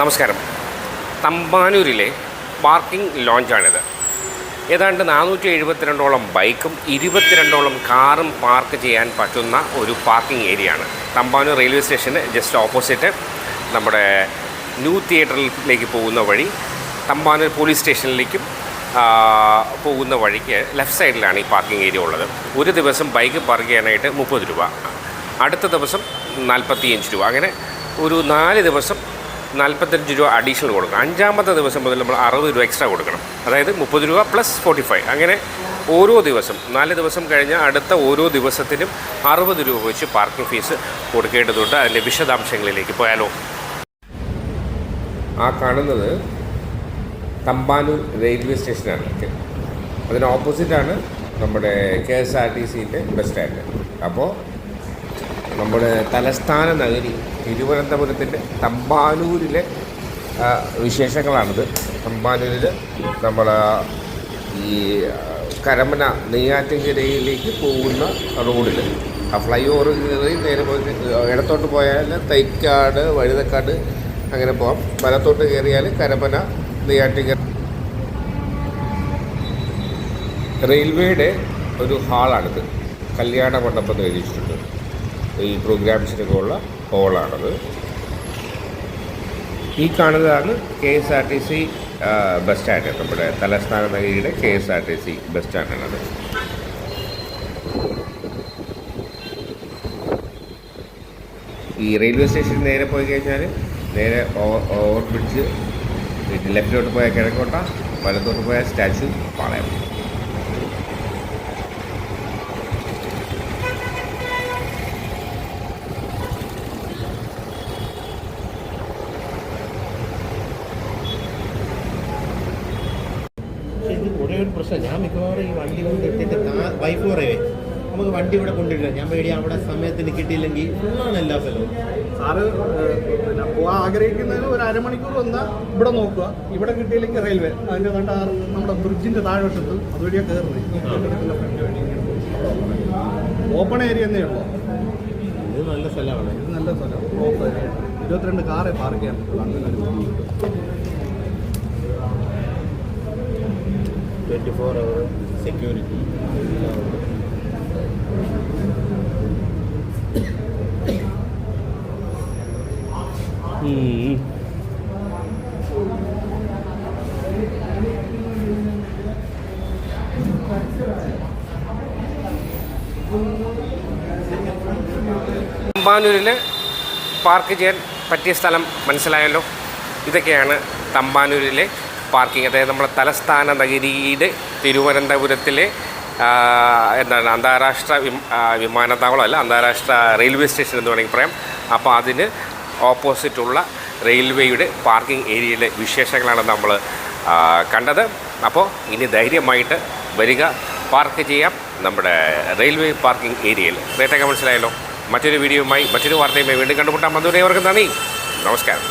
നമസ്കാരം. തമ്പാനൂരിലെ പാർക്കിംഗ് ലോഞ്ചാണിത്. ഏതാണ്ട് നാനൂറ്റി എഴുപത്തിരണ്ടോളം ബൈക്കും ഇരുപത്തിരണ്ടോളം കാറും പാർക്ക് ചെയ്യാൻ പറ്റുന്ന ഒരു പാർക്കിംഗ് ഏരിയ ആണ് തമ്പാനൂർ റെയിൽവേ സ്റ്റേഷന് ജസ്റ്റ് ഓപ്പോസിറ്റ് നമ്മുടെ ന്യൂ തിയേറ്ററിലേക്ക് പോകുന്ന വഴി തമ്പാനൂർ പോലീസ് സ്റ്റേഷനിലേക്കും പോകുന്ന വഴിക്ക് ലെഫ്റ്റ് സൈഡിലാണ് ഈ പാർക്കിംഗ് ഏരിയ ഉള്ളത്. ഒരു ദിവസം ബൈക്ക് പാർക്ക് ചെയ്യാനായിട്ട് മുപ്പത് രൂപ. അടുത്ത ദിവസം നാൽപ്പത്തിയഞ്ച് രൂപ. അങ്ങനെ ഒരു നാല് ദിവസം നാൽപ്പത്തഞ്ച് രൂപ അഡീഷണൽ കൊടുക്കണം. അഞ്ചാമത്തെ ദിവസം മുതൽ നമ്മൾ അറുപത് രൂപ എക്സ്ട്രാ കൊടുക്കണം. അതായത് മുപ്പത് രൂപ പ്ലസ് ഫോർട്ടി ഫൈവ് അങ്ങനെ ഓരോ ദിവസം നാല് ദിവസം കഴിഞ്ഞ അടുത്ത ഓരോ ദിവസത്തിനും അറുപത് രൂപ വെച്ച് പാർക്കിംഗ് ഫീസ് കൊടുക്കേണ്ടതുണ്ട്. അതിന്റെ വിശദാംശങ്ങളിലേക്ക് പോയാലോ. ആ കാണുന്നത് തമ്പാനൂർ റെയിൽവേ സ്റ്റേഷനാണ് അതിന് ഓപ്പോസിറ്റാണ് നമ്മുടെ കെ എസ് ആർ ടി സിന്റെ ബസ് സ്റ്റാൻഡ് അപ്പോൾ നമ്മുടെ തലസ്ഥാന നഗരി തിരുവനന്തപുരത്തിന്റെ തമ്പാനൂരിലെ വിശേഷങ്ങളാണിത്. തമ്പാനൂരിൽ നമ്മൾ ഈ കരമന നെയ്യാറ്റിൻകരയിലേക്ക് പോകുന്ന റോഡിൽ ആ ഫ്ലൈ ഓവർ കയറി നേരെ പോയി ഇടത്തോട്ട് പോയാൽ തൈക്കാട് വഴുതക്കാട് അങ്ങനെ പോകാം വലത്തോട്ട് കയറിയാൽ കരമന നെയ്യാറ്റിൻകര. റെയിൽവേയുടെ ഒരു ഹാളാണിത്. കല്യാണ മണ്ഡപം എഴുതിയിട്ടുണ്ട്. ഈ പ്രോഗ്രാംസിനൊക്കെ ഉള്ള ഹോളാണത്. ഈ കാണുന്നതാണ് K S R T C bus stand. നമ്മുടെ തലസ്ഥാന നഗരിയുടെ K S R T C bus സ്റ്റാൻഡാണത്. ഈ റെയിൽവേ സ്റ്റേഷൻ നേരെ പോയി കഴിഞ്ഞാൽ നേരെ ഓവർ ബ്രിഡ്ജ് ലെഫ്റ്റിലോട്ട് പോയാൽ കിഴക്കോട്ട വലത്തോട്ട് പോയാൽ സ്റ്റാച്യു പാളയം പക്ഷേ ഇത് ഒരേ പ്രശ്നം. ഞാൻ മിക്കവാറും ഈ വണ്ടി കൊണ്ട് ഇട്ടിട്ട് വൈഫ് പറയേ നമുക്ക് വണ്ടി ഇവിടെ കൊണ്ടില്ല ഞാൻ പേടി അവിടെ സമയത്തിന് കിട്ടിയില്ലെങ്കിൽ ഫുള്ളാണ് എല്ലാ സ്ഥലവും. സാറ് പിന്നെ പോകാൻ ആഗ്രഹിക്കുന്നതിന് ഒരു അരമണിക്കൂർ വന്നാൽ ഇവിടെ നോക്കുക. ഇവിടെ കിട്ടിയില്ലെങ്കിൽ റെയിൽവേ. അതിന്റെ കണ്ട നമ്മുടെ ബ്രിഡ്ജിന്റെ താഴ്വശത്ത് അതുവഴിയാണ് കയറുന്നത് ഓപ്പൺ ഏരിയ എന്നേ ഉള്ളൂ. ഇത് നല്ല സ്ഥലമാണ്. ഇത് നല്ല സ്ഥലം. ഓപ്പൺ ഏരിയ ഇരുപത്തിരണ്ട് കാറേ പാർക്ക് ചെയ്യാൻ പറ്റുള്ളൂ. അങ്ങനെ ഒരു ബുദ്ധിമുട്ട് ട്വന്റി ഫോർ അവർ സെക്യൂരിറ്റി തമ്പാനൂരിൽ പാർക്ക് ചെയ്യാൻ പറ്റിയ സ്ഥലം മനസ്സിലായല്ലോ. ഇതൊക്കെയാണ് തമ്പാനൂരിലെ പാർക്കിംഗ് അതായത് നമ്മുടെ തലസ്ഥാന നഗരിയുടെ തിരുവനന്തപുരത്തിലെ എന്താണ് അന്താരാഷ്ട്ര വിമാനത്താവളം അല്ല അന്താരാഷ്ട്ര റെയിൽവേ സ്റ്റേഷൻ എന്ന് വേണമെങ്കിൽ പറയാം. അപ്പോൾ അതിന് ഓപ്പോസിറ്റുള്ള റെയിൽവേയുടെ പാർക്കിംഗ് ഏരിയയിലെ വിശേഷങ്ങളാണ് നമ്മൾ കണ്ടത്. അപ്പോൾ ഇനി ധൈര്യമായിട്ട് വരിക പാർക്ക് ചെയ്യാം നമ്മുടെ റെയിൽവേ പാർക്കിംഗ് ഏരിയയിൽ. റേറ്റൊക്കെ മനസ്സിലായല്ലോ. മറ്റൊരു വീഡിയോയുമായി മറ്റൊരു വാർത്തയുമായി വീണ്ടും കണ്ടുമുട്ടാം. അതുവരെ അവർക്ക് നന്ദി. നമസ്കാരം.